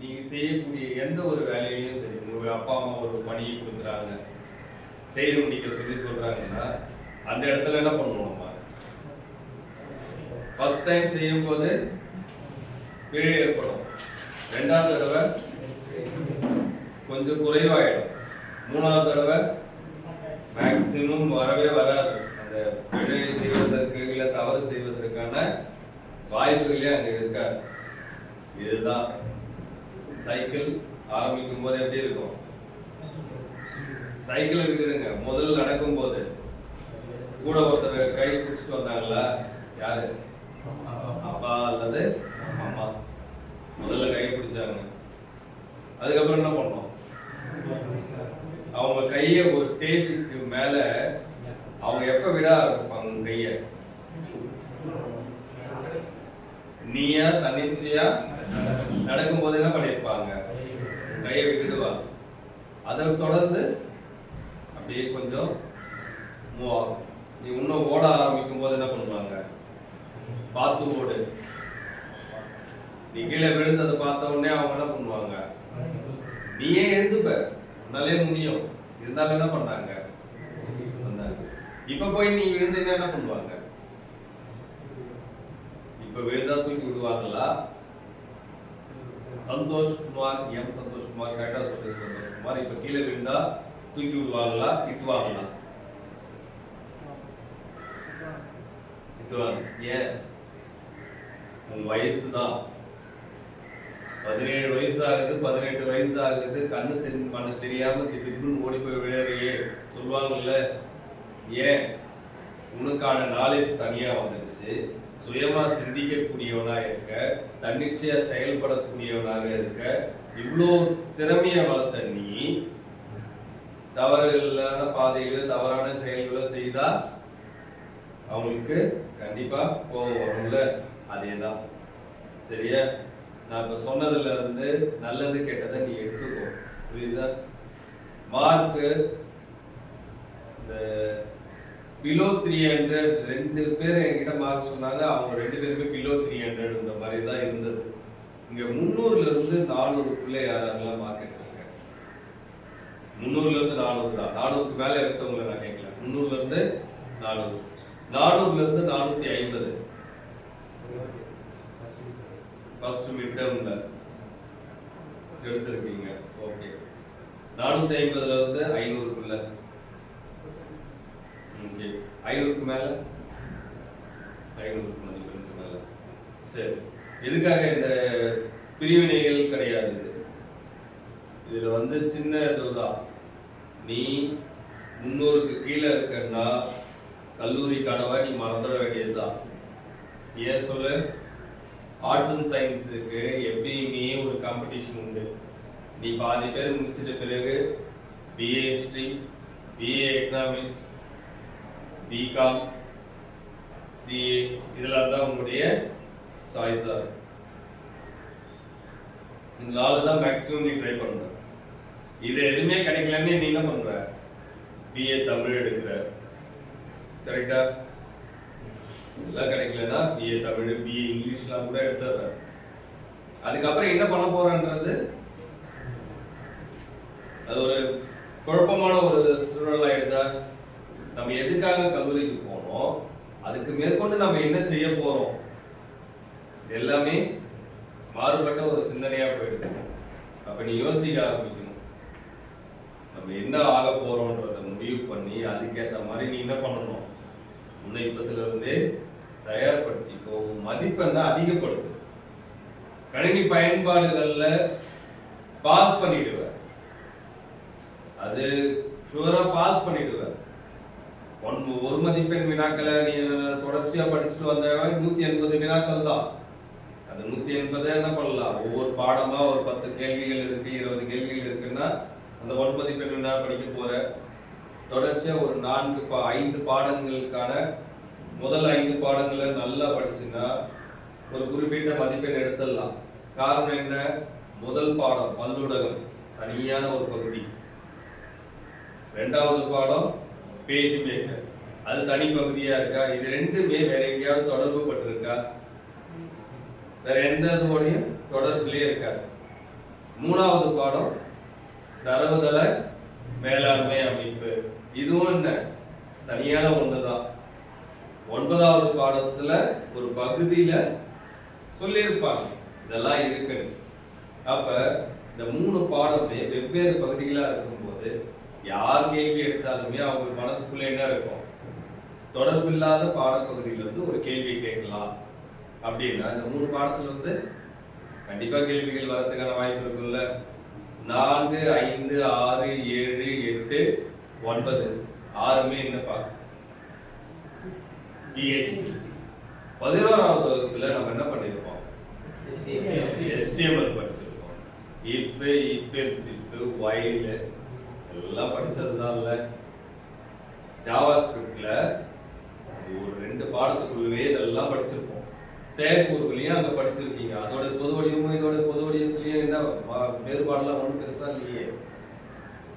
நீங்க செய்யக்கூடிய எந்த ஒரு வேலையிலையும் சரி உங்கள் அப்பா அம்மா ஒரு பணியை கொடுக்குறாங்க. செய்து முடிக்க சொல்லி சொல்றாங்கன்னா அந்த இடத்துல என்ன பண்ணுவோம் நம்ம? ஃபர்ஸ்ட் டைம் செய்யும் போது பிழை ஏற்படும். ரெண்டாவது தடவை கொஞ்சம் குறைவாயிடும். மூணாவது தடவை மேக்சிமம் வரவே வராது. அந்த பிழை செய்வதற்கு இல்லை தவறு செய்வதற்கான வாய்ப்புகளே அங்கே இருக்காது. இதுதான். சைக்கிள் ஆரம்பிக்கும் போது எப்படி இருக்கும்? சைக்கிளை விட்டுருங்க முதல்ல நடக்கும் போது கூட ஒருத்தர் கை பிடிச்சிட்டு வந்தாங்களா? யாரு? அப்பா அல்லது அம்மா. முதல்ல கை பிடிச்சாங்க. அதுக்கப்புறம் என்ன பண்ணோம்? அவங்க கையை ஒரு ஸ்டேஜுக்கு மேல அவங்க எப்ப விட ஆரம்பிப்பாங்க உங்க கைய? நீயா தன்னிச்சையா? நடக்கும்போது என்ன பண்ணிருப்பாங்க கையை விட்டுடுவாங்க அதை தொடர்ந்து அப்படியே கொஞ்சம் மூவ் ஆகும் நீ இன்னும் ஓட ஆரம்பிக்கும் போது என்ன பண்ணுவாங்க? பார்த்து ஓடு. நீ கீழே விழுந்ததை பார்த்த உடனே அவங்க என்ன பண்ணுவாங்க? நீயே எழுந்துப்ப. உன்னாலே முடியும். இருந்தாலும் என்ன பண்ணாங்க? வந்தாங்க. இப்ப போய் நீ விழுந்தீங்கன்னா என்ன பண்ணுவாங்க? இப்ப விழுந்தா தூக்கி விடுவாங்களா? சந்தோஷ்குமார் எம் சந்தோஷ்குமார் கரெக்டாக கரெக்டா சந்தோஷ்குமார் சந்தோஷ் கீழே விழுந்தா தூக்கி விடுவாங்களா திட்டுவாங்களா? திட்டுவாங்க. ஏன்? உன் வயசு தான் பதினேழு வயசு ஆகுது பதினெட்டு வயசு ஆகுது கண்ணு தெரி பண்ண தெரியாம திடீர்னு ஓடி போய் விளையாடுறியே சொல்லுவாங்கல்ல. ஏன்? உனக்கான நாலேஜ் தனியாக வந்துடுச்சு. சுயமா சிந்திக்கக்கூடியவனாக இருக்க தன்னிச்சையா செயல்படக்கூடியவனாக இருக்க இவ்வளோ திறமைய வளர்த்த நீ தவறுகளான பாதைகளோ தவறான செயல்களோ செய்தா அவங்களுக்கு கண்டிப்பா கோபம் வரும்ல? அதேதான். சரியா? நான் இப்ப சொன்னதுல இருந்து நல்லது கெட்டதை நீ எடுத்துக்கோ. புரியுதா? மார்க்கு இந்த பிலோ த்ரீ ஹண்ட்ரட் ரெண்டு பேர் என்கிட்ட மார்க் சொன்னாங்க. அவங்க ரெண்டு பேருமே பிலோ த்ரீ ஹண்ட்ரட் இந்த மாதிரி தான் இருந்தது. இங்கே முந்நூறுலேருந்து நானூறுக்குள்ளே யார் யாரெல்லாம் மார்க் எடுத்திருக்காங்க? முந்நூறுலேருந்து நானூறு தான். நானூறுக்கு மேலே எடுத்தவங்களை நான் கேட்கல. முந்நூறுலேருந்து நானூறு. நானூறுலேருந்து நானூற்றி ஐம்பது. ஃபர்ஸ்ட் மிட் டேர்ம்ல எடுத்திருக்கீங்க. ஓகே நானூற்றி ஐம்பதுலேருந்து ஐநூறுக்குள்ளே ஓகே ஐநூறுக்கு மேல? ஐநூறுக்கு மதிப்பெண்ணுக்கு மேல. சரி. எதுக்காக இந்த பிரிவினைகள் கிடையாது இது? இதுல வந்து சின்ன இதுதான். நீ முன்னூறுக்கு கீழே இருக்கன்னா கல்லூரி கனவை நீ மறந்துட வேண்டியதுதான். ஏன் சொல்லு? ஆர்ட்ஸ் அண்ட் சயின்ஸுக்கு எப்பயுமே ஒரு காம்படிஷன் உண்டு. நீ பாதி பேர் முடிச்சிட்ட பிறகு BA history BA economics BCom CA இதெல்லாம் தான் உங்களுடைய சாய்ஸாக இருக்கும். இந்த நாலு தான் மேக்ஸிமம் நீ ட்ரை பண்ணுற இது எதுவுமே கிடைக்கலன்னு நீ என்ன பண்ணுற பிஏ தமிழ் எடுக்கிற. கரெக்டா இதெல்லாம் கிடைக்கலன்னா பிஏ தமிழ் பிஏ இங்கிலீஷ்லாம் கூட எடுத்துடுற. அதுக்கப்புறம் என்ன பண்ண போறன்றது? அது ஒரு குழப்பமான ஒரு சூழலாக எடுத்தா நம்ம எதுக்காக கல்லூரிக்கு போனோம்? அதுக்கு மேற்கொண்டு நம்ம என்ன செய்ய போறோம்? எல்லாமே மாறுபட்ட ஒரு சிந்தனையா போயிடுது. அப்ப நீ யோசிக்க ஆரம்பிக்கணும். நம்ம என்ன ஆக போறோம்ன்றத முடிவு பண்ணி அதுக்கேத்த மாதிரி நீ என்ன பண்ணணும்? முன்ன இப்பத்துல இருந்தே தயார்படுத்திக்கோ உன் மதிப்பெண்ணை அதிகப்படுத்து. கணினி பயன்பாடுகள்ல பாஸ் பண்ணிடுவேன் அது ஷுவரா பாஸ் பண்ணிடுவேன் ஒன் ஒரு மதிப்பெண் வினாக்களை நீ தொடர்ச்சியா படிச்சுட்டு வந்தவன் நூத்தி எண்பது வினாக்கள் தான். அது நூத்தி எண்பதை என்ன பண்ணலாம்? ஒவ்வொரு பாடமா ஒரு பத்து கேள்விகள் இருக்கு இருபது கேள்விகள் இருக்குன்னா அந்த ஒன் மதிப்பெண் வினா படிக்க போற. தொடர்ச்சியா ஒரு நான்கு பா ஐந்து பாடங்களுக்கான முதல் ஐந்து பாடங்களை நல்லா படிச்சுன்னா ஒரு குறிப்பிட்ட மதிப்பெண் எடுத்துடலாம். காரணம் என்ன? முதல் பாடம் பல்லுடகம் தனியான ஒரு பகுதி. ரெண்டாவது பாடம் பேஜ் மேக்கர் அது தனி பகுதியா இருக்கா? இது ரெண்டுமே வேற எங்கேயாவது தொடர்பு பட்டிருக்கா? வேற எந்த இதுவோடையும் தொடர்புலயே இருக்காது. மூணாவது பாடம் தரவுதள மேலாண்மை அமைப்பு. இதுவும் என்ன? தனியான ஒண்ணுதான். ஒன்பதாவது பாடத்துல ஒரு பகுதியில சொல்லியிருப்பாங்க. இதெல்லாம் இருக்குன்னு. அப்ப இந்த மூணு பாடமே வெவ்வேறு பகுதிகளா இருக்கும்போது யார் கேள்வி எடுத்தாலுமே அவங்க மனசுக்குள்ள என்ன இருக்கும்? தொடர்பில்லாத பாடப்பகுதியில இருந்து ஒரு கேள்வி கேட்கலாம். அப்படின்னா இந்த மூணு பாடத்துல இருந்து கண்டிப்பா கேள்விகள் வரதுக்கான வாய்ப்பு இருக்குல்ல நான்கு ஐந்து ஆறு ஏழு எட்டு ஒன்பது. ஆறுமே என்னப்பா. பதினோராவது வகுப்புல நம்ம என்ன பண்ணிருப்போம்? HTML படிச்சிருக்கோம் if if else if while எல்லாம் ஜாவா ஸ்கிரிப்டில் ஒரு ரெண்டு பாடத்துக்குள்ளவே இதெல்லாம் படிச்சிருப்போம். செயற்கூறுகளையும் அங்கே படிச்சிருக்கீங்க. அதோட பொது வடிவமும் இதோட பொது வடிவத்திலையும் என்ன வேறுபாடெல்லாம் ஒன்றும் பெருசாக இல்லையே.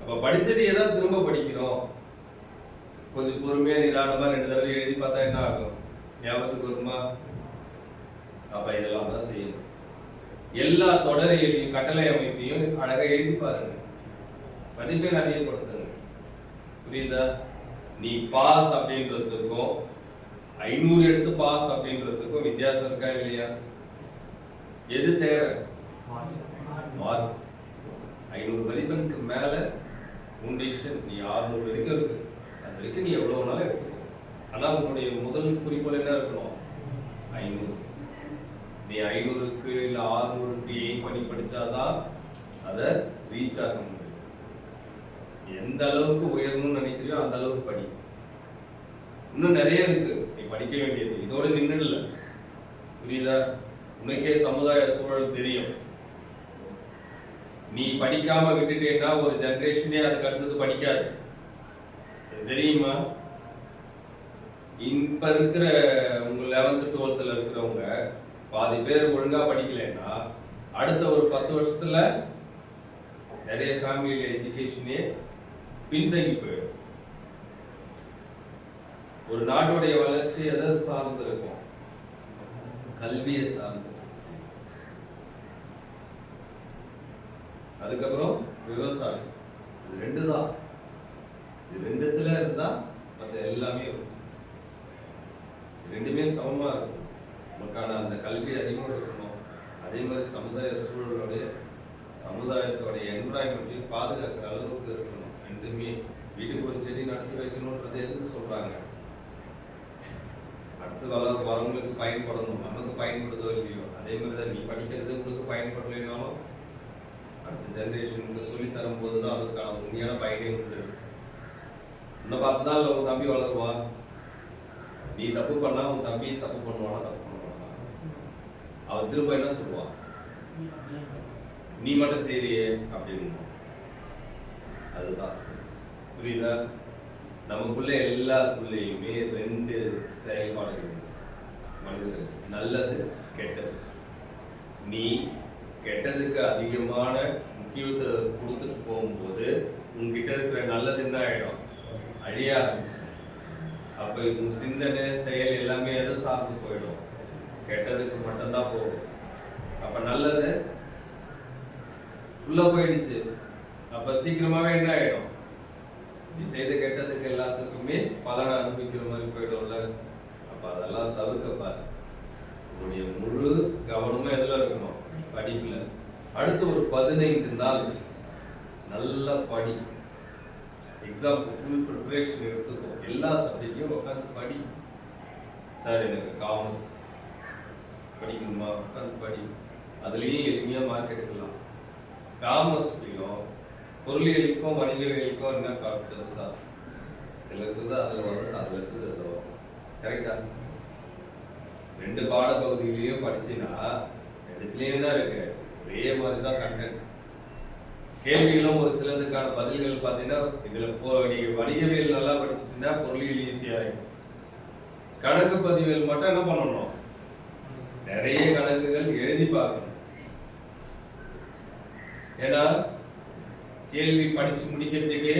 அப்போ படிச்சதையே தான் திரும்ப படிக்கிறோம். கொஞ்சம் பொறுமையாக நிதானமாக ரெண்டு தடவை எழுதி பார்த்தா என்ன ஆகும்? ஞாபகத்துக்கு வருமா? அப்போ இதெல்லாம் தான் செய்யணும். எல்லா தொடரையும் கட்டளை அமைப்பையும் அழகாக எழுதி பாருங்க. மதிப்பெண் அதிகப்படுத்துங்க. புரியுதா? நீ பாஸ் அப்படின்றதுக்கும் ஐநூறு எடுத்து பாஸ் அப்படின்றதுக்கும் வித்தியாசம் இருக்கா இல்லையா? எது தேவை? மார்க். ஐநூறு மதிப்பெண்ணுக்கு மேல உன் நீ ஆறுநூறு வரைக்கும் இருக்கு. அது வரைக்கும் நீ எவ்வளவு நாளும் எடுத்துக்கோ. ஆனா உன்னுடைய முதல் குறிக்கோள் என்ன இருக்கணும்? ஐநூறு. நீ ஐநூறுக்கு இல்ல ஆறுநூறுக்கு எய்ம் பண்ணி படிச்சாதான் அதை ரீச் ஆகணும் எந்த அளவுக்கு உயரணும்னு நினைக்கிறியோ அந்த அளவுக்கு படி. இன்னும் நிறைய இருக்கு. நீ படிக்க வேண்டியது. இதோட இல்லை புரியுதா? உனக்கே சமுதாய சூழல் தெரியும். நீ படிக்காம விட்டுட்டேன்னா ஒரு ஜென்ரேஷனே அதுக்கு அடுத்தது படிக்காது. தெரியுமா? இப்ப இருக்கிற உங்க லெவன்த்து டுவெல்த்தில் இருக்கிறவங்க பாதி பேர் ஒழுங்கா படிக்கலைன்னா அடுத்த ஒரு பத்து வருஷத்துல நிறைய ஃபேமிலியில எஜுகேஷனே பின்தங்கி போயிடும். ஒரு நாட்டுடைய வளர்ச்சி எதை சார்ந்து இருக்கும் கல்வியை சார்ந்து அதுக்கப்புறம் விவசாயம். இது ரெண்டு தான் இது ரெண்டுத்துல இருந்தா மற்ற எல்லாமே வரும். ரெண்டுமே சமமா இருக்கும். நமக்கான அந்த கல்வி அதிகமாக இருக்கணும் அதே மாதிரி சமுதாய சூழலோடைய சமுதாயத்தோடைய என்வரான்மெண்ட்டையும் பாதுகாக்கிற அளவுக்கு இருக்கணும். ரெண்டுமே வீட்டுக்கு ஒரு செடி நடத்தி வைக்கணுன்றது எதுக்கு சொல்றாங்க? அடுத்து வளர வரவங்களுக்கு பயன்படணும். நமக்கு பயன்படுதோ இல்லையோ? அதே மாதிரி தான் நீ படிக்கிறது உங்களுக்கு பயன்படலைனாலும் அடுத்த ஜென்ரேஷனுக்கு சொல்லி தரும்போது தான் அதுக்கான உண்மையான பயனே உண்டு உன்னை பார்த்து தான் உன் தம்பி வளருவான். நீ தப்பு பண்ணா உன் தம்பி தப்பு பண்ணுவானா? தப்பு பண்ணுவானா? அவன் திரும்ப என்ன சொல்லுவான்? நீ மட்டும் சரியே அப்படின்னு. அதுதான். புரியுதா? நமக்குள்ள எல்லாருக்குள்ளேயுமே ரெண்டு செயல்பாடுகள் மனிதர்கள். நல்லது கெட்டது. நீ கெட்டதுக்கு அதிகமான முக்கியத்துவத்தை கொடுத்துட்டு போகும்போது உன்கிட்ட இருக்கிற நல்லது என்ன ஆயிடும்? அழிய ஆரம்பிச்சிடும். அப்ப உன் சிந்தனை செயல் எல்லாமே எதை சார்ந்து போயிடும். கெட்டதுக்கு மட்டும்தான் போகும். அப்ப நல்லது உள்ள போயிடுச்சு. அப்ப சீக்கிரமாவே என்ன ஆயிடும்? நீ செய்த கெட்டதுக்கு எல்லாத்துக்குமே பலனை அனுபவிக்கிற மாதிரி போயிடும்ல. அப்ப அதெல்லாம் தவிர்க்க பாரு. உன்னுடைய முழு கவனமும் எதுல இருக்கணும்? படிப்புல. அடுத்து ஒரு பதினைந்து நாள். நல்ல படி. எக்ஸாம் ஃபுல் ப்ரிப்பரேஷன் எடுத்துக்கோ. எல்லா சப்ஜெக்டையும் உட்காந்து படி. சார் எனக்கு காமர்ஸ் படிக்கணுமா? உட்காந்து படி. அதுலேயும் எளிமையாக மார்க் எடுக்கலாம். காமர்ஸ்லையும் பொருளியலுக்கும் வணிகவியலுக்கும் என்ன பெருசா இதில் இருக்குது? அதில் வரும் அதில் இருக்குது அதில் வரும் கரெக்டா ரெண்டு பாடப்பகுதிகளையும் படிச்சினா ரெண்டுத்துலேயும் தான் இருக்கு. ஒரே மாதிரி தான் கண்டென்ட் கேள்விகளும் ஒரு சிலதுக்கான பதில்கள் பார்த்தீங்கன்னா இதில் போ நீங்கள் வணிகவியல் நல்லா படிச்சிட்டீங்கன்னா பொருளியல் ஈஸியாக இருக்கும். கணக்கு பதிவியல் மட்டும் என்ன பண்ணணும்? நிறைய கணக்குகள் எழுதி பார்க்கணும். ஏன்னா கேள்வி படிச்சு முடிக்கிறதுக்கே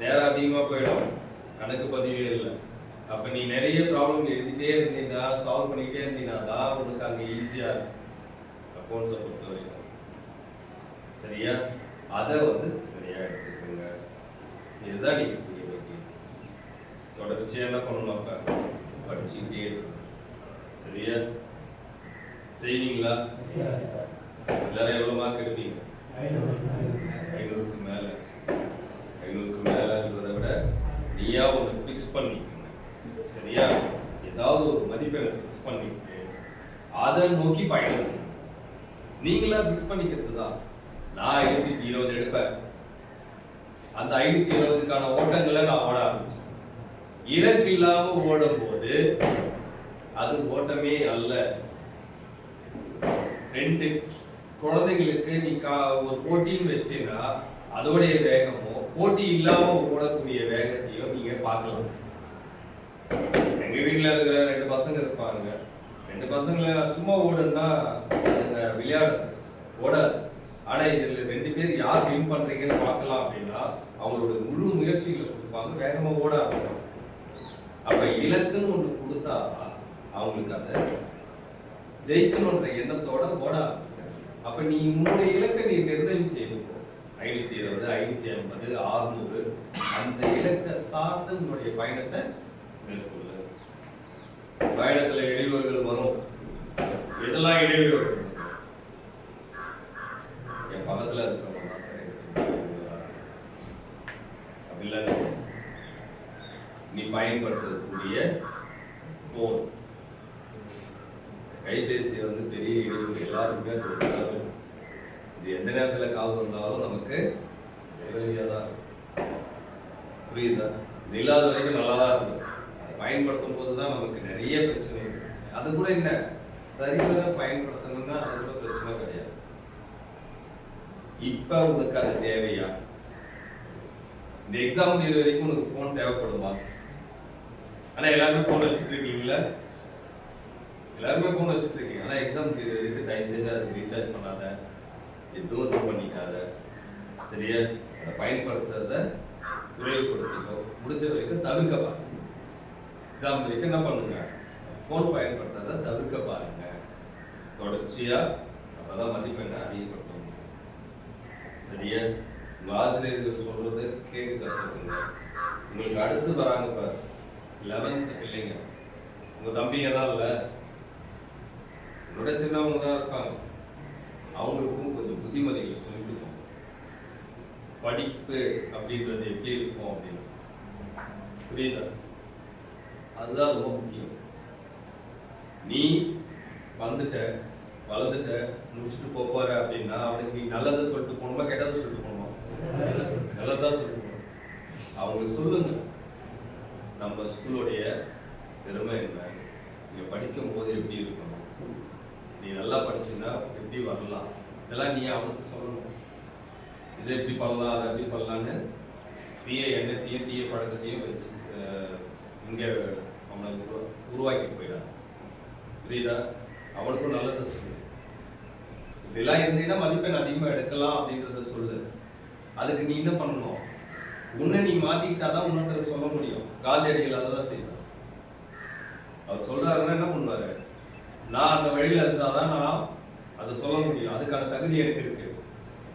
நேரம் அதிகமா போயிடும். கணக்கு பதிவியல்ல அப்ப நீ நிறைய ப்ராப்ளம் எழுதிட்டே இருந்தீங்கன்னா சால்வ் பண்ணிக்கிட்டே இருந்தீங்கன்னா தான் உனக்கு அங்க ஈஸியா இருக்கும். அக்கௌண்ட்ஸை பொறுத்த வரைக்கும். சரியா? அதை வந்து சரியா எடுத்துக்கோங்க. இதுதான் நீங்க செய்ய வேண்டியது? தொடர்ச்சியா என்ன பண்ணணும் அப்ப? படிச்சுக்கிட்டே இருக்கணும். சரியா? செய்வீங்களா? எல்லாரும் எவ்வளவு மார்க் எடுப்பீங்க ஐநூறுக்கு மேல ஐநூறுக்கு மேலன்றதை விட சரியாக ஒன்று ஃபிக்ஸ் பண்ணிக்கோங்க. சரியா? ஏதாவது ஒரு மதிப்பை ஃபிக்ஸ் பண்ணிட்டு அதை நோக்கி பயணம் செய்யணும் நீங்களா ஃபிக்ஸ் பண்ணிக்கிறது தான் நான் ஐநூத்தி இருபது எடுப்பேன். அந்த ஐநூத்தி இருபதுக்கான ஓட்டங்களை நான் ஓட ஆரம்பிச்சேன் இலக்கு இல்லாமல் ஓடும் போது அது ஓட்டமே அல்ல. ரெண்டு குழந்தைகளுக்கு நீ கா ஒரு போட்டின்னு வச்சீங்கன்னா அதோடைய வேகமோ போட்டி இல்லாமல் ஓடக்கூடிய வேகத்தையும் நீங்கள் பார்க்கலாம். எங்கள் வீட்டில் இருக்கிற ரெண்டு பசங்க இருப்பாங்க. ரெண்டு பசங்களை சும்மா ஓடுன்னா அதுங்க விளையாடு ஓடாது. ஆனால் இதில் ரெண்டு பேர் யார் வின் பண்ணுறீங்கன்னு பார்க்கலாம் அப்படின்னா அவங்களோட முழு முயற்சிகளை கொடுப்பாங்க. வேகமாக ஓட ஆரம்பிப்பாங்க. இலக்குன்னு ஒன்று கொடுத்தா அவங்களுக்கு அதை ஜெயிக்கணுன்ற எண்ணத்தோட ஓட ஆரம்பிப்பாங்க. அப்ப நீ உன்னுடைய இலக்கை நீ நிர்ணயம் செய்துக்கோ ஐநூத்தி இருபது ஐநூத்தி ஐம்பது ஆறுநூறு. அந்த இலக்கை சார்ந்து உன்னுடைய பயணத்தை மேற்கொள்ள. பயணத்துல இடையூறுகள் வரும். எதெல்லாம் இடையூறு என் பக்கத்துல இருக்கிறவங்க தான் சரி நீ பயன்படுத்தக்கூடிய போன் கைபேசி வந்து பெரிய இடையூறு எல்லாருக்குமே அது ஒரு இது எந்த நேரத்தில் கால் வந்தாலும் நமக்கு உதவியா தான் புரியுதா? இது இல்லாத வரைக்கும் நல்லா தான் இருக்கும். அதை பயன்படுத்தும் போது தான் நமக்கு நிறைய பிரச்சனை இருக்குது அது கூட என்ன? சரிவர பயன்படுத்தணும்னா அது கூட பிரச்சனை கிடையாது. இப்போ உனக்கு அது தேவையா? இந்த எக்ஸாம் தேர்வு வரைக்கும் உனக்கு ஃபோன் தேவைப்படுமா? ஆனால் எல்லாருமே ஃபோன் வச்சுட்டு இருக்கீங்களா? எல்லாருமே ஃபோன் வச்சுட்டு இருக்கீங்க ஆனால் எக்ஸாம் தேர்வு தயவு செஞ்சு அதை ரீசார்ஜ் பண்ணாத. எதுவும் இது பண்ணிக்காத. சரியா? அதை பயன்படுத்துறத உபயோகப்படுத்திக்கோ முடிஞ்ச வரைக்கும் தவிர்க்க பாருங்க. எக்ஸாம் வரைக்கும் என்ன பண்ணுங்க? ஃபோன் பயன்படுத்துறத தவிர்க்க பாருங்க. அப்போ தான் மதிப்பெண்ணை அதிகப்படுத்த முடியும். சரியா? உங்கள் ஆசிரியர்கள் சொல்றது கேட்க கற்றுக்குங்க உங்களுக்கு அடுத்து வராங்க பாரு. லெவன்த்து பிள்ளைங்க. உங்கள் தம்பிங்க தான் இல்லை. விட சின்னவங்க தான் இருக்காங்க. அவங்களுக்கும் கொஞ்சம் புத்திமதிகள் சொல்லிக் கொடுக்கும் படிப்பு அப்படின்றது எப்படி இருக்கும் அப்படின்னு. புரியுதா? அதுதான் ரொம்ப முக்கியம். நீ வந்துட்ட வளர்ந்துட்ட முடிச்சுட்டு போப் போற அப்படின்னா அவனுக்கு நீ நல்லதை சொல்லிட்டு போகணுமா கெட்டதை சொல்லிட்டு போகணுமா? நல்லதா சொல்லிட்டு போகணும். அவங்களுக்கு சொல்லுங்க. நம்ம ஸ்கூலோடைய பெருமை என்ன? நீங்கள் படிக்கும் போது எப்படி இருக்கணும்? நீ நல்லா படிச்சீங்கன்னா எப்படி வரலாம்? இதெல்லாம் நீ அவனுக்கு சொல்லணும். இதை எப்படி பண்ணலாம் அதை எப்படி பண்ணலான்னு தீய எண்ணத்தையும் தீய பழக்கத்தையும் வச்சு இங்கே இங்க அவனை உருவா- உருவாக்கிட்டு போயிடான் புரியுதா? அவனுக்கும் நல்லதை சொல்லு. இப்படிலாம் இருந்தீங்கன்னா மதிப்பெண் அதிகமாக எடுக்கலாம் அப்படின்றத சொல்லு. அதுக்கு நீ என்ன பண்ணணும்? உன்னை நீ மாத்திக்கிட்டாதான் இன்னொருத்தருக்கு சொல்ல முடியும். காந்தியடிகள் அதை தான் செய்வார் அவர் சொல்றாருன்னா என்ன பண்ணுவார்? நான் அந்த வழியில் இருந்தால் தான் நான் அதை சொல்ல முடியும். அதுக்கான தகுதி எனக்கு இருக்கு.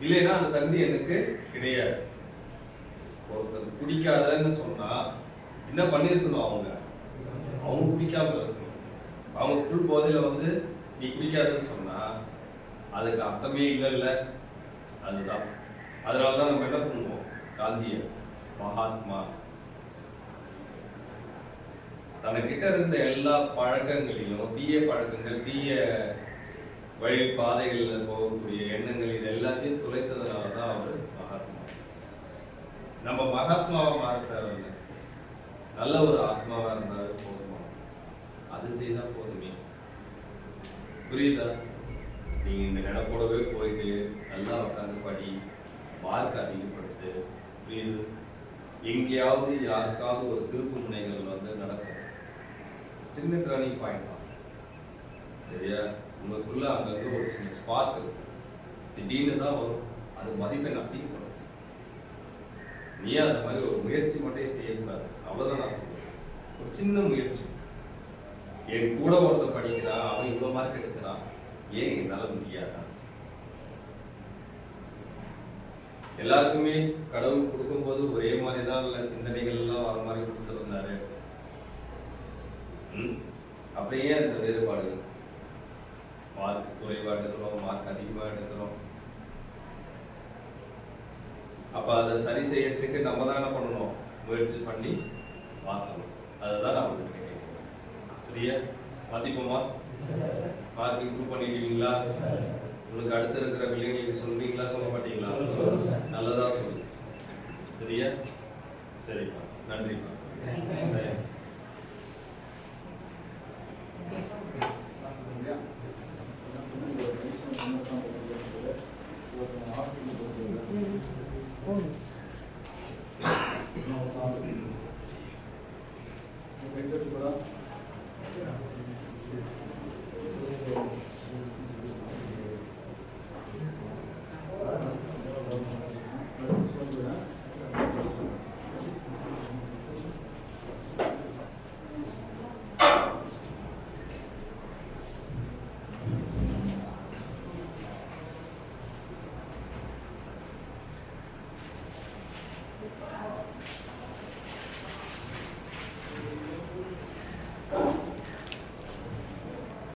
இல்லைன்னா அந்த தகுதி எனக்கு கிடையாது. ஒருத்தர் பிடிக்காதன்னு சொன்னால் என்ன பண்ணியிருக்கணும் அவங்க? அவங்க பிடிக்காம இருக்கணும். அவங்க ஃபுல் போதையில் வந்து நீ பிடிக்காதுன்னு சொன்னால் அதுக்கு அர்த்தமே இல்லைல்ல. அதுதான். அதனால தான் நம்ம என்ன பண்ணுவோம்? காந்திய மகாத்மா தனக்கிட்ட இருந்த எல்லா பழக்கங்களிலும் தீய பழக்கங்கள் தீய வழி பாதைகளில் போகக்கூடிய எண்ணங்கள் இது எல்லாத்தையும் துளைத்ததுனால தான் அவர் மகாத்மா. நம்ம மகாத்மாவை மாற நல்ல ஒரு ஆத்மாவா இருந்தால் போதுமா? அது செய்தா போதுமே. புரியுதா? நீங்க இந்த நினைப்போடவே போயிட்டு நல்லா உட்காந்து படி மார்க் அதிகப்படுத்து புரியுது? எங்கேயாவது யாருக்காவது ஒரு திருப்பு முனைகள் வந்து நடக்கும். சின்ன டேர்னிங் பாயிண்ட் தான் சரியா? உங்களுக்குள்ள அங்கங்க ஒரு சின்ன ஸ்பார்க் திடீர்னு தான் வரும். அது மதிப்பெண் அதிகப்படும் நீ அந்த மாதிரி ஒரு முயற்சி மட்டும் செய்யக்கூடாது. அவ்வளோதான் நான் சொல்லுவேன் ஒரு சின்ன முயற்சி. என் கூட ஒருத்தன் படிக்கிறான். அவன் இவ்வளோ மார்க் எடுக்கிறான். ஏன் என்னால் முடியாதான் எல்லாருக்குமே கடவுள் கொடுக்கும்போது ஒரே மாதிரி தான் இல்லை சிந்தனைகள் எல்லாம் வர மாதிரி கொடுத்துருந்தாரு அப்படியே அந்த வேறுபாடு மார்க் குறைவாக எடுக்கிறோம் மார்க் அதிகமாக எடுக்கிறோம். அப்போ அதை சரி செய்யறதுக்கு நம்ம தான் என்ன பண்ணணும்? முயற்சி பண்ணி மாற்றணும். அதுதான் நான் உங்களுக்கு கேட்குறேன். சரியா? மாற்றிப்போமா மார்க் இம்ப்ரூவ் பண்ணிடுவீங்களா உங்களுக்கு அடுத்து இருக்கிற பிள்ளைங்களுக்கு சொல்றீங்களா? சொல்ல மாட்டீங்களா? நல்லதா சொல்லுங்க சரியா? சரிப்பா. நன்றிப்பா.